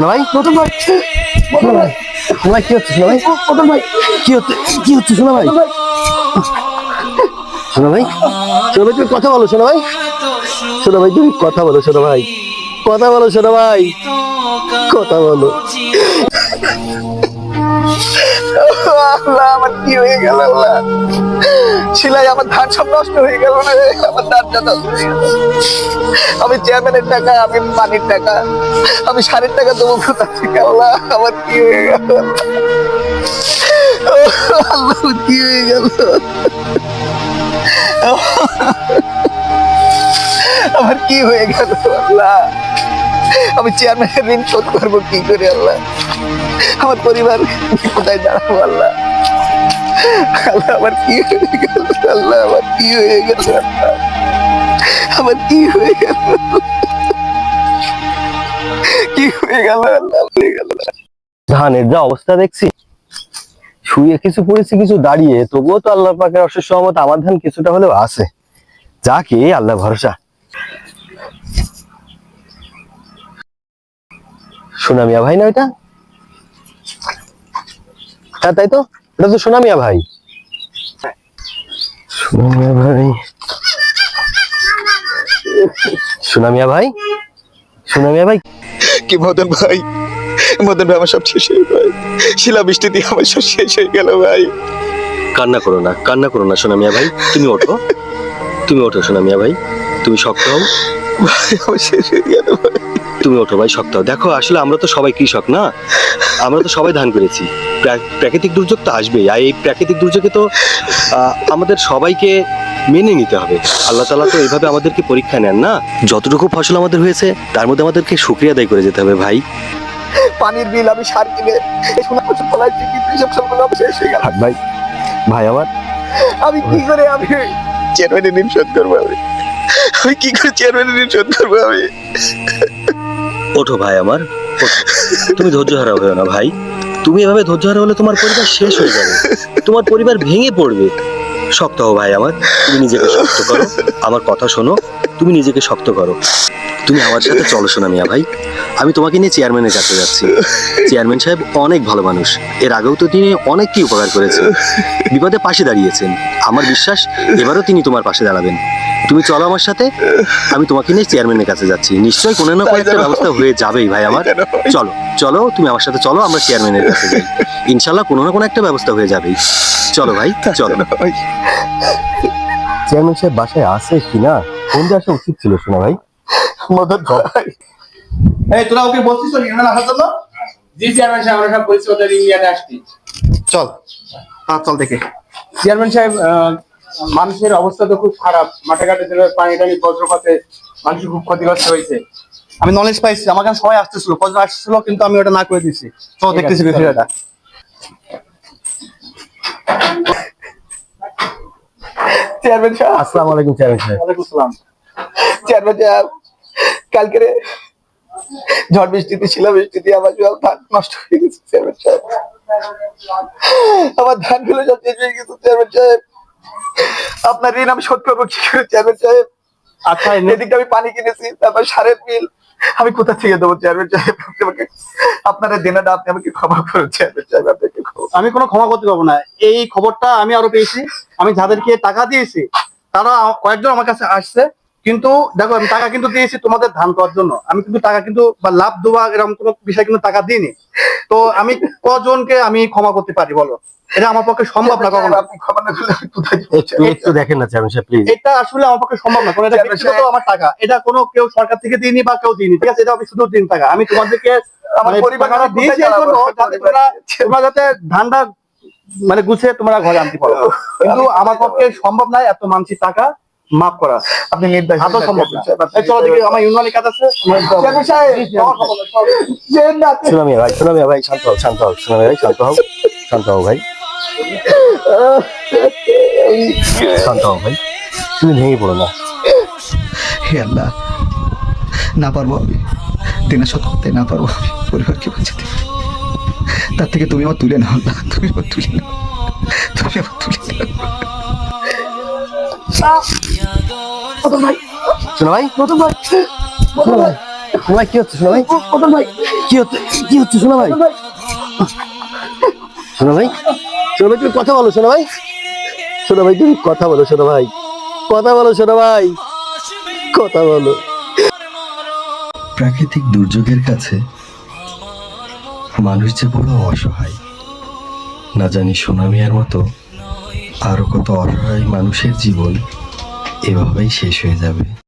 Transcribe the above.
ভাই প্রথম ভাই। ভাই কি হচ্ছে ভাই প্রথম ভাই কি কি হচ্ছে শোনা ভাই শোনা ভাই শোনা ভাই তুমি কথা বলো শোনা ভাই শোনা ভাই তুমি কথা বলো শোনা ভাই কথা বলো শোনা ভাই কথা বলো। আল্লাহ, আমার কি হয়ে গেল আল্লাহ? শিলাই, আমার ধান সব নষ্ট হয়ে গেল রে? আমার ধানটা নষ্ট আমি চেয়ারম্যানের টাকা, আমি পানির টাকা, আমি সারের টাকা দেবো কোথা থেকে আল্লাহ? আমার কি হয়ে গেল? আল্লাহ কি হয়ে গেল? আমার কি হয়ে গেল আল্লাহ? আমি চেয়ারম্যানের ঋণ শোধ করব কি করে আল্লাহ? আমার পরিবার কোথায় দাঁড়াবো, আল্লাহ? আল্লাহ, আমার কি হয়ে আল্লাহ, আমার কি হয়ে আল্লাহ আমার কি হয়ে গেল কি হয়ে গেল? ধানের যা অবস্থা দেখছি, শুয়ে কিছু পড়েছি, কিছু দাঁড়িয়ে, তবুও তো আল্লাহ পাকের অশেষ সহমত আমার ধান কিছুটা হলেও আছে। যাকে আল্লাহ ভরসা। সোনামিয়া ভাই না ওইটা? হ্যাঁ তাই তো? এটা তো সোনামিয়া ভাই। সোনামিয়া ভাই। সোনামিয়া ভাই? সোনামিয়া ভাই? কি মদন ভাই? মদন ভাই আমার সব শেষ হয়ে ভাই। শিলা বৃষ্টি দিয়ে আমার সব শেষ হয়ে গেল ভাই। কান্না করো না কান্না করো না সোনামিয়া ভাই। তুমি ওঠো। তুমি ওঠো সোনামিয়া ভাই। তুমি শক্ত হও। ভাই আমার শেষ হয়ে গেল ভাই। তুমি ওঠো ভাই শক্ত হও। দেখো আসলে আমরা তো সবাই কৃষক না? আমরা তো সবাই ধান করেছি। প্রাকৃতিক দুর্যোগ তো আসবেই। আর এই প্রাকৃতিক দুর্যোগে তো আমাদের সবাইকে মেনে নিতে হবে। আল্লাহ তালা তো এইভাবে আমাদেরকে পরীক্ষা নেন না? যতটুকু ফসল আমাদের হয়েছে তার মধ্যে আমাদেরকে শুক্রিয়া আদায় করে যেতে হবে ভাই। পানির বিল আমি সার কিনে সোনা ফসল ফলাইছি কিন্তু এইসব সবগুলো শেষ হয়ে গেল। ভাই ভাই আমার? আমি কি করে আমি চেয়ারম্যানের ঋণ শোধ করব আমি? আমি কি করে চেয়ারম্যানের ঋণ শোধ করব আমি? ওঠো ভাই আমার। তুমি ধৈর্য হারা হয়েও না ভাই? তুমি এভাবে ধৈর্য হারা হলে তোমার পরিবার শেষ হয়ে যাবে। তোমার পরিবার ভেঙে পড়বে। শক্ত হও ভাই আমার। তুমি নিজেকে শক্ত করো। আমার কথা শোনো। তুমি নিজেকে শক্ত করো। তুমি আমার সাথে চলো শোনা মিয়া ভাই। আমি তোমাকে নিয়ে চেয়ারম্যানের কাছে যাচ্ছি। চেয়ারম্যান সাহেব অনেক ভালো মানুষ। এর আগেও তো তিনি অনেক কি উপকার করেছেন। বিপদে পাশে দাঁড়িয়েছেন। আমার বিশ্বাস এবারও তিনি তোমার পাশে দাঁড়াবেন। তুমি চলো আমার সাথে। আমি তোমাকে নিয়ে চেয়ারম্যানের কাছে যাচ্ছি। নিশ্চয়ই কোনো না কোনো একটা ব্যবস্থা হয়ে যাবেই ভাই আমার। চলো চলো তুমি আমার সাথে চলো আমরা চেয়ারম্যানের কাছে যাই। ইনশাল্লাহ কোনো না কোনো একটা ব্যবস্থা হয়ে যাবেই। চলো ভাই চলো। ভাই চেয়ারম্যান সাহেব বাসায় আছে কিনা? ফোন দিয়ে আসা উচিত ছিল শোনা ভাই? মদন ভাই। এই তোরা ওকে বলছিস তো ইউনিয়ন আসার জন্য? জি চেয়ারম্যান সাহেব আমরা সব বলছি ওদের ইউনিয়নে আসছি চল। হ্যাঁ চল দেখে। চেয়ারম্যান সাহেব আহ, মানুষের অবস্থা তো খুব খারাপ। মাঠে ঘাটে পানি টানি বজ্রপাতে মানুষের খুব ক্ষতিগ্রস্ত হয়েছে। আমি নলেজ পাইছি আমার কাছে সবাই আসতেছিল কজন আসছিল কিন্তু আমি ওটা না করে দিছি চল দেখতেছি বিষয়টা চেয়ারম্যান সাহেব। আসসালামু আলাইকুম চেয়ারম্যান সাহেব। ওয়ালাইকুম আসসালাম। চেয়ারম্যান সাহেব কালকে রে ঝড় বৃষ্টিতে ছিল বৃষ্টিতে আমার সব ধান নষ্ট হয়ে গেছে চেয়ারম্যান সাহেব। আমার সব শেষ হয়ে গেছে চেয়ারম্যান সাহেব। আপনার ঋণ আমি শোধ করব কি করে চেয়ারম্যান সাহেব? আচ্ছা এদিকে আমি পানি কিনেছি তারপর সারের বিল আমি কোথা থেকে দেবো চেয়ারম্যান সাহেব? আপনারা দেনাটা আপনি আমাকে ক্ষমা করুন চেয়ারম্যান সাহেব আপনাকে। আমি কোনো ক্ষমা করতে পারব না। এই খবরটা আমি আরও পেয়েছি। আমি যাদেরকে টাকা দিয়েছি, তারা কয়েকজন আমার কাছে আসছে। কিন্তু দেখো আমি টাকা কিন্তু দিয়েছি তোমাদের ধান করার জন্য। আমি কিন্তু টাকা কিন্তু বা লাভ দেওয়া এরকম কোনো বিষয় কিন্তু টাকা দিইনি। তো আমি কজনকে আমি ক্ষমা করতে পারি বলো? এটা আমার পক্ষে সম্ভব না কখনো। ক্ষমা না করলে একটু দেখেন না চেয়ারম্যান প্লিজ এটা আসলে আমার পক্ষে সম্ভব না। কারণ এটা ব্যক্তিগত আমার টাকা। এটা কোনো কেউ সরকার থেকে দিইনি বা কেউ দিইনি। ঠিক আছে এটা আমি শুধু দিন টাকা। আমি তোমাদেরকে আমার মানে পরিবার দিয়েছি তোমরা তোমরা যাতে ধানটা মানে গুছিয়ে তোমরা ঘরে আনতে পারো। কিন্তু আমার পক্ষে সম্ভব নয় এত মানসিক টাকা। মাফ করা। আপনি নির্দেশ আদৌ সম্ভব না চলো দেখি আমার কাজ আছে? না, না ভাই ভাই শান্ত হও শান্ত হও সুনামিয়া ভাই শান্ত হও শান্ত হও ভাই। শান্ত হও ভাই। তুমি ভেঙে পড়ো না। হে আল্লাহ না পারব আমি। দিনা শোধ করতে না পারব আমি। পরিবারকে বাঁচাতে। তার থেকে তুমি আমার তুলে নাও আল্লাহ। তুমি আমার তুলে নাও। তুমি আমার তুলে নাও। ভাই। ভাই। শোনো ভাই। শোনা ভাই কি হচ্ছে? শোনা ভাই। ভাই। কি হচ্ছে? কি হচ্ছে? শোনা ভাই। শোনা ভাই। শোনা ভাই তুমি কথা বলো শোনা ভাই। শোনা ভাই তুমি কথা বলো শোনা ভাই। কথা বলো শোনা ভাই। কথা বলো। প্রাকৃতিক দুর্যোগের কাছে মানুষ যে বড় অসহায় না জানি সোনামিয়ার মতো আরও কত অসহায় মানুষের জীবন এভাবেই শেষ হয়ে যাবে